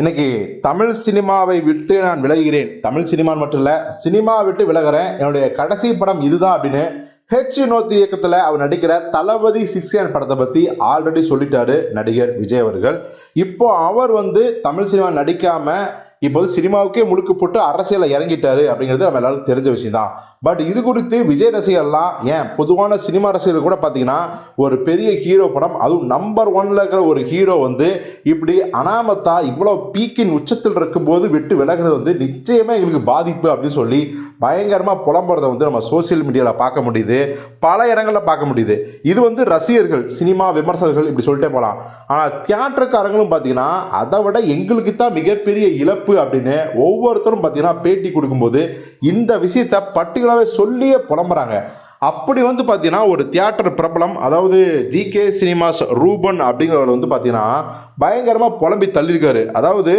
இன்னைக்கு தமிழ் சினிமாவை விட்டு நான் விலகிறேன் தமிழ் சினிமான்னு மட்டும் இல்லை சினிமா விட்டு விலகிறேன். என்னுடைய கடைசி படம் இதுதான் அப்படின்னு ஹெச் நோத்தி இயக்கத்தில் அவர் நடிக்கிற தளபதி சிக்ஸ்டியன் படத்தை பற்றி ஆல்ரெடி சொல்லிட்டாரு நடிகர் விஜய் அவர்கள். இப்போ அவர் வந்து தமிழ் சினிமா நடிக்காமல் இப்போ வந்து சினிமாவுக்கே முழுக்கு போட்டு அரசியலில் இறங்கிட்டாரு அப்படிங்கிறது நம்ம எல்லாருக்கும் தெரிஞ்ச விஷயம் தான் பட் இது குறித்து விஜய் ரசிகர்லாம் ஏன் பொதுவான சினிமா ரசிகர்கள் கூட பார்த்தீங்கன்னா ஒரு பெரிய ஹீரோ படம் அதுவும் நம்பர் ஒன்ல இருக்கிற ஒரு ஹீரோ வந்து இப்படி அனாமத்தா இவ்வளோ பீக்கின் உச்சத்தில் இருக்கும்போது விட்டு விலகிறது வந்து நிச்சயமாக எங்களுக்கு பாதிப்பு அப்படின்னு சொல்லி பயங்கரமாக புலம்புறதை வந்து நம்ம சோசியல் மீடியாவில் பார்க்க முடியுது. பல இடங்களில் பார்க்க முடியுது. இது வந்து ரசிகர்கள் சினிமா விமர்சகர்கள் இப்படி சொல்லிட்டே போகலாம். ஆனால் தியேட்டருக்காரங்களும் பார்த்தீங்கன்னா அதை விட எங்களுக்கு தான் மிகப்பெரிய இழப்பு அப்படின்னு ஒவ்வொருத்தரும் பார்த்தீங்கன்னா பேட்டி கொடுக்கும்போது இந்த விஷயத்தை பர்டிகுலராகவே சொல்லியே புலம்புறாங்க. அப்படி வந்து பார்த்தீங்கன்னா ஒரு தியேட்டர் பிரபலம் அதாவது ஜிகே சினிமாஸ் ரூபன் அப்படிங்கிறவர் வந்து பார்த்தீங்கன்னா பயங்கரமாக புலம்பி தள்ளியிருக்காரு. அதாவது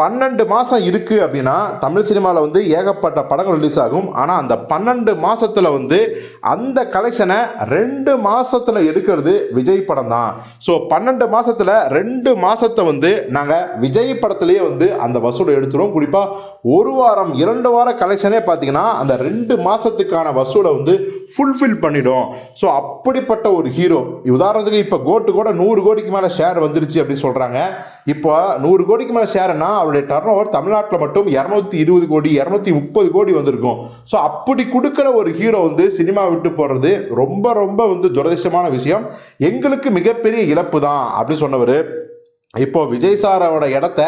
பன்னெண்டு மாதம் இருக்குது அப்படின்னா தமிழ் சினிமாவில் வந்து ஏகப்பட்ட படங்கள் ரிலீஸ் ஆகும். ஆனால் அந்த பன்னெண்டு மாதத்தில் வந்து அந்த கலெக்ஷனை ரெண்டு மாதத்தில் எடுக்கிறது விஜய் படம் தான். ஸோ பன்னெண்டு மாதத்தில் ரெண்டு மாதத்தை வந்து நாங்கள் விஜய் படத்துலேயே வந்து அந்த வசூலை எடுத்துருவோம். குறிப்பாக ஒரு வாரம் இரண்டு வார கலெக்ஷனே பார்த்தீங்கன்னா அந்த ரெண்டு மாதத்துக்கான வசூலை வந்து ஃபுல்ஃபில் பண்ணிடும். ஸோ அப்படிப்பட்ட ஒரு ஹீரோ உதாரணத்துக்கு இப்போ கோட்டு கூட நூறு கோடிக்கு மேலே ஷேர் வந்துருச்சு அப்படின்னு சொல்கிறாங்க இப்போ நூறு கோடிக்கு மேலே ஷேர்னா அவருடைய டர்ன் ஓவர் தமிழ்நாட்டில் மட்டும் இரநூத்தி இருபது கோடி இரநூத்தி முப்பது கோடி வந்திருக்கும். ஸோ அப்படி கொடுக்குற ஒரு ஹீரோ வந்து சினிமா விட்டு போகிறது ரொம்ப ரொம்ப வந்து துரதிசமான விஷயம். எங்களுக்கு மிகப்பெரிய இழப்பு தான் அப்படின்னு சொன்னவர் இப்போ விஜய் சாரோட இடத்த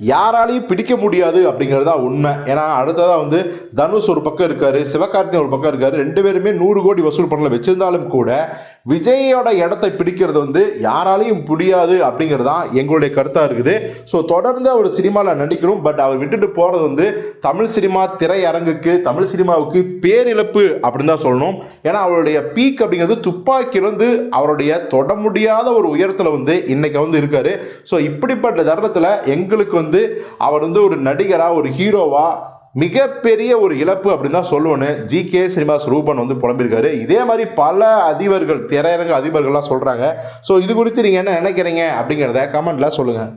யாராலையும் பிடிக்க முடியாது அப்படிங்கிறது தான் உண்மை. ஏன்னா அடுத்ததாக வந்து தனுஷ் ஒரு பக்கம் இருக்காரு சிவகார்த்திகேயன் ஒரு பக்கம் இருக்காரு ரெண்டு பேருமே நூறு கோடி வசூல் பண்ணல வச்சிருந்தாலும் கூட விஜயோட இடத்தை பிடிக்கிறது வந்து யாராலையும் முடியாது அப்படிங்கிறது தான் எங்களுடைய கருத்தாக இருக்குது. ஸோ தொடர்ந்து அவர் சினிமாவில் நடிக்கிறோம் பட் அவர் விட்டுட்டு போகிறது வந்து தமிழ் சினிமா திரையரங்குக்கு தமிழ் சினிமாவுக்கு பேரிழப்பு அப்படின்னு தான் சொல்லணும். ஏன்னா அவருடைய பீக் அப்படிங்கிறது துப்பாக்கியிலிருந்து அவருடைய தொட முடியாத ஒரு உயரத்தில் வந்து இன்னைக்கு வந்து இருக்காரு. ஸோ இப்படிப்பட்ட தருணத்தில் எங்களுக்கு வந்து அவர் வந்து ஒரு நடிகராக ஒரு ஹீரோவாக மிகப்பெரிய ஒரு இழப்பு அப்படின்னு தான் சொல்லுவேன்னு ஜிகே சினிமாஸ் ரூபன் வந்து புலம்பியிருக்காரு. இதே மாதிரி பல அதிபர்கள் திரையரங்க அதிபர்கள்லாம் சொல்கிறாங்க ஸோ இது குறித்து நீங்கள் என்ன நினைக்கிறீங்க அப்படிங்கிறத கமெண்ட்டில் சொல்லுங்கள்